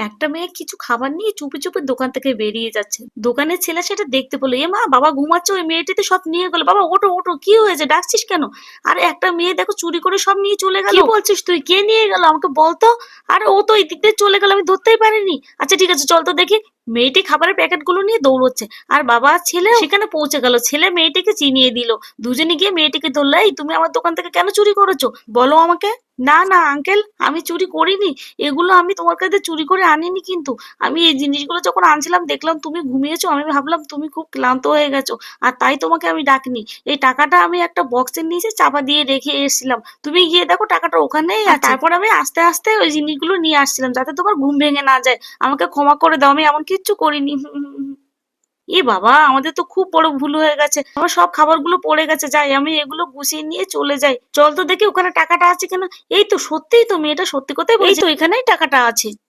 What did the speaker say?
একটা মেয়ে কিছু খাবার নিয়ে চুপি চুপি দোকান থেকে বেরিয়ে যাচ্ছে। দোকানের ছেলে সেটা দেখতে পেল এ মা বাবা ঘুমাচ্ছে ওই মেয়েটি তো সব নিয়ে গেলো। বাবা ওটো ওটো কি হয়েছে? ডাকছিস কেন? আর একটা মেয়ে দেখো চুরি করে সব নিয়ে চলে গেল। বলছিস তুই? কে নিয়ে গেল? আমাকে বলতো আরে ও তো এই দিক দিয়ে চলে গেল আমি ধরতেই পারিনি। আচ্ছা ঠিক আছে চল তো দেখি। মেয়েটি খাবারের প্যাকেটগুলো নিয়ে দৌড়চ্ছে। আর বাবা ছেলে সেখানে পৌঁছে গেল। ছেলে মেয়েটিকে চিনিয়ে দিল। দুজনে গিয়ে মেয়েটিকে ধরলো এই তুমি আমার দোকান থেকে কেন চুরি করেছ? বলো আমাকে। না না আঙ্কেল আমি চুরি করিনি। এগুলো আমি তোমার কাছে চুরি করে আনিনি কিন্তু। আমি এই জিনিসগুলো যখন আনছিলাম দেখলাম তুমি ঘুমিয়েছো আমি ভাবলাম তুমি খুব ক্লান্ত হয়ে গেছো আর তাই তোমাকে আমি ডাকিনি। এই টাকাটা আমি একটা বক্সের নিচে চাপা দিয়ে রেখে এসেছিলাম। তুমি গিয়ে দেখো টাকাটা ওখানেই আছে। তারপর আমি আস্তে আস্তে ওই জিনিসগুলো নিয়ে আসছিলাম যাতে তোমার ঘুম ভেঙে না যায়। আমাকে ক্ষমা করে দাও আমি এমন কিচ্ছু করিনি। এ বাবা আমাদের তো খুব বড় ভুল হয়ে গেছে। আমার সব খাবারগুলো পড়ে গেছে যাই আমি এগুলো গুছিয়ে নিয়ে চলে যাই। চল তো দেখি ওখানে টাকাটা আছে কিনা। এই তো সত্যিই তো মেয়েটা সত্যি কথাই বলছে এই তো এখানেই টাকাটা আছে।